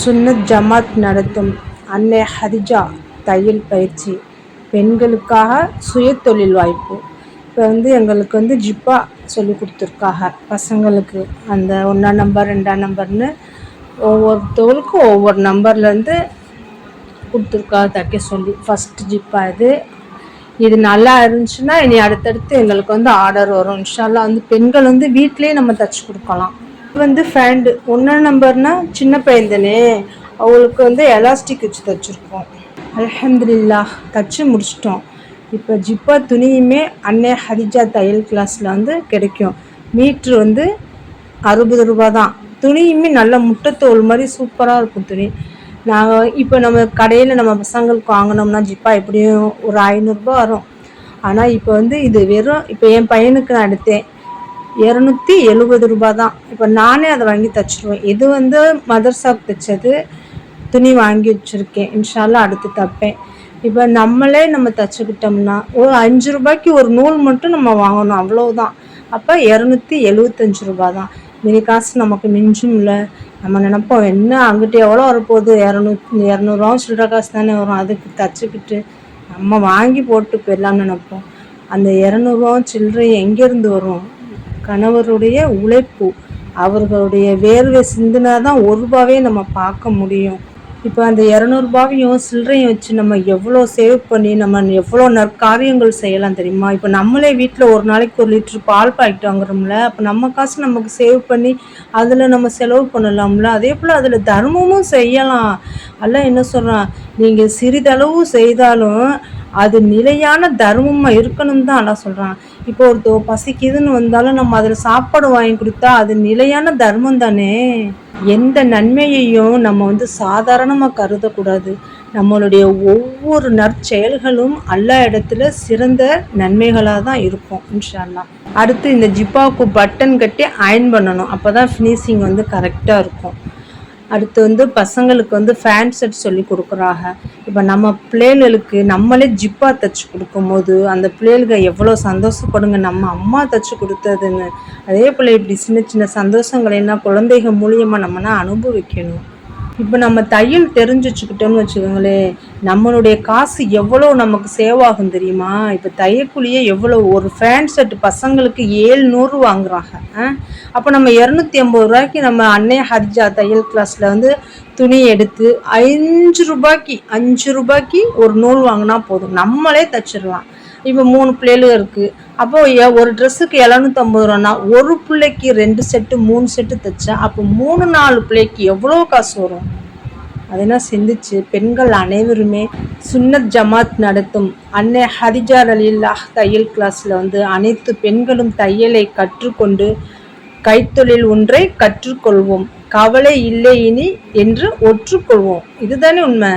சுன்னத் ஜமாத் நடத்தும் அன்னை ஹதிஜா தையல் பயிற்சி. பெண்களுக்காக சுய தொழில் வாய்ப்பு. இப்போ வந்து எங்களுக்கு வந்து ஜிப்பா சொல்லி கொடுத்துருக்காங்க பசங்களுக்கு. அந்த ஒன்றாம் நம்பர் ரெண்டாம் நம்பர்னு ஒவ்வொருத்தவங்களுக்கும் ஒவ்வொரு நம்பர்லேருந்து கொடுத்துருக்காக தைக்க சொல்லி. ஃபஸ்ட்டு ஜிப்பா இது. இது நல்லா இருந்துச்சுன்னா இனி அடுத்தடுத்து எங்களுக்கு வந்து ஆர்டர் வரும். இன்ஷால்லாம் வந்து பெண்கள் வந்து வீட்டிலேயே நம்ம தைச்சி கொடுக்கலாம். வந்து ஃபேண்டு ஒன்றாம் நம்பர்னால் சின்ன பையன் தானே அவங்களுக்கு வந்து எலாஸ்டிக் வச்சு தைச்சிருக்கோம். அலமதுல்லா தைச்சி முடிச்சிட்டோம். இப்போ ஜிப்பா துணியுமே அன்னை ஹதிஜா தையல் கிளாஸில் வந்து கிடைக்கும். மீட்ரு வந்து அறுபது ரூபா தான். துணியுமே நல்ல முட்டைத்தோல் மாதிரி சூப்பராக இருக்கும் துணி. நாங்கள் இப்போ நம்ம கடையில் நம்ம பசங்களுக்கு வாங்கினோம்னா ஜிப்பா எப்படியும் ஒரு ஐநூறுரூபா வரும். ஆனால் இப்போ வந்து இது வெறும் இப்போ என் பையனுக்கு நான் எடுத்தேன். இரநூத்தி எழுபது ரூபா தான் இப்போ நானே அதை வாங்கி தச்சிருவேன். இது வந்து மதர்சாவுக்கு தைச்சது துணி வாங்கி வச்சுருக்கேன். இன்ஷால்லாம் அடுத்து தைப்பேன். இப்போ நம்மளே நம்ம தைச்சிக்கிட்டோம்னா ஒரு அஞ்சு ரூபாய்க்கு ஒரு நூல் மட்டும் நம்ம வாங்கணும். அவ்வளோதான் அப்போ இரநூத்தி எழுபத்தஞ்சு ரூபா தான் மினி காசு நமக்கு மிஞ்சும் இல்லை நம்ம நினைப்போம் என்ன அங்கிட்டு எவ்வளோ வரப்போகுது? இரநூத்தி இரநூறுவா சில்லற காசு தானே வரும். அதுக்கு தச்சுக்கிட்டு நம்ம வாங்கி போட்டு போயிடலாம்னு நினைப்போம். அந்த இரநூறுவா சில்லறை எங்கேருந்து வரும்? கணவருடைய உழைப்பு அவர்களுடைய வேர்வை சிந்தினா தான் ஒரு ரூபாவே நம்ம பார்க்க முடியும். இப்போ அந்த இரநூறுபாவையும் சில்லறையும் வச்சு நம்ம எவ்வளோ சேவ் பண்ணி நம்ம எவ்வளோ நற்காரியங்கள் செய்யலாம் தெரியுமா? இப்போ நம்மளே வீட்டில் ஒரு நாளைக்கு ஒரு லிட்ரு பால் பாக்கெட் வாங்குறோம்ல அப்போ நம்ம காசு நமக்கு சேவ் பண்ணி அதில் நம்ம செலவு பண்ணலாம்ல? அதே போல் அதில் தர்மமும் செய்யலாம். அல்ல என்ன சொல்கிறான் நீங்கள் சிறிதளவு செய்தாலும் அது நிலையான தர்மமாக இருக்கணும் தான் எல்லாம் சொல்கிறான் இப்போ ஒருத்தவ பசிக்குதுன்னு வந்தாலும் நம்ம அதில் சாப்பாடு வாங்கி கொடுத்தா அது நிலையான தர்மம் தானே? எந்த நன்மையையும் நம்ம வந்து சாதாரணமாக கருதக்கூடாது. நம்மளுடைய ஒவ்வொரு நற்செயல்களும் எல்லா இடத்துல சிறந்த நன்மைகளாக தான் இருக்கும் இன்ஷால்லா அடுத்து இந்த ஜிப்பாவுக்கு பட்டன் கட்டி அயன் பண்ணணும். அப்போ தான் ஃபினிஷிங் வந்து கரெக்டாக இருக்கும். அடுத்து வந்து பசங்களுக்கு வந்து ஃபேன் செட் சொல்லி கொடுக்குறாங்க. இப்போ நம்ம பிள்ளைகளுக்கு நம்மளே ஜிப்பா தைச்சி கொடுக்கும்போது அந்த பிள்ளைகளுக்கு எவ்வளோ சந்தோஷப்படுங்க நம்ம அம்மா தைச்சி கொடுத்ததுன்னு. அதே போல் இப்படி சின்ன சின்ன சந்தோஷங்களை என்ன குழந்தைகள் மூலியமாக நம்மனா அனுபவிக்கணும். இப்போ நம்ம தையல் தெரிஞ்சு வச்சுக்கிட்டோம்னு வச்சுக்கோங்களேன் நம்மளுடைய காசு எவ்வளோ நமக்கு சேவ் ஆகும் தெரியுமா? இப்போ தையக்குழியே எவ்வளோ ஒரு ஃபேண்ட் செட் பசங்களுக்கு ஏழ்நூறு வாங்குறாங்க அப்போ நம்ம இரநூத்தி ஐம்பது ரூபாய்க்கு நம்ம அன்னை ஹரிஜா தையல் கிளாஸில் வந்து துணி எடுத்து அஞ்சு ரூபாய்க்கு அஞ்சு ரூபாய்க்கு ஒரு நூல் வாங்கினா போதும். நம்மளே தைச்சிடலாம். இப்போ மூணு பிள்ளைகளும் இருக்குது அப்போ ஒரு ட்ரெஸ்ஸுக்கு எழுநூத்தம்பது ரூபானா ஒரு பிள்ளைக்கு ரெண்டு செட்டு மூணு செட்டு தைச்சா அப்போ மூணு நாலு பிள்ளைக்கு எவ்வளோ காசு வரும்? அதெல்லாம் சிந்திச்சு பெண்கள் அனைவருமே சுன்னத் ஜமாத் நடத்தும். அன்னை ஹதிஜார் அலில்லாஹ் தையல் கிளாஸில் வந்து அனைத்து பெண்களும் தையலை கற்றுக்கொண்டு கைத்தொழில் ஒன்றை கற்றுக்கொள்வோம். கவலை இல்லை இனி என்று ஒற்றுக்கொள்வோம். இதுதானே உண்மை?